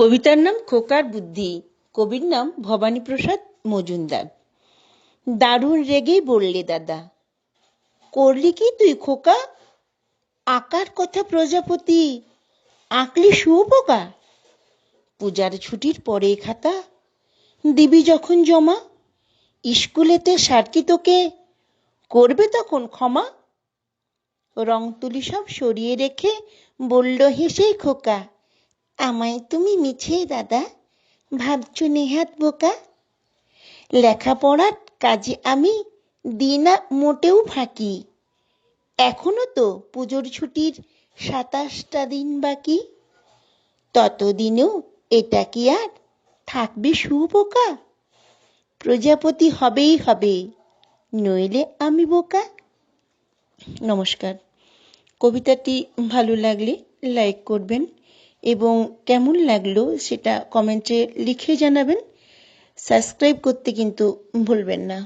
কবিতার নাম খোকার বুদ্ধি, কবির নাম ভবানীপ্রসাদ মজুমদার। দারুণ রেগেই বললে দাদা, করলি কি তুই খোকা? আকার কথা প্রজাপতি, আঁকলি শুয়োপোকা পূজার ছুটির পরে খাতা, দিবি যখন জমা স্কুলেতে স্যার কি তোকে, করবে তখন ক্ষমা? রং তুলি সব সরিয়ে রেখে বলল, হেসেই খোকা আমায় তুমি মিছে, দাদা। ভাবছ নেহাত বোকা? লেখাপড়ার কাজে আমি দিই না মোটেও ফাঁকি। এখনও তো পুজোর ছুটির সাতাশটা দিন বাকি। ততদিনেও এটা কি আর? থাকবে শুপোকা প্রজাপতি হবেই হবে, নইলে আমি বোকা। নমস্কার। কবিতাটি ভালো লাগলে লাইক করবেন। এবং কেমন লাগল সেটা কমেন্টে লিখে জানাবেন। সাবস্ক্রাইব করতে কিন্তু ভুলবেন না।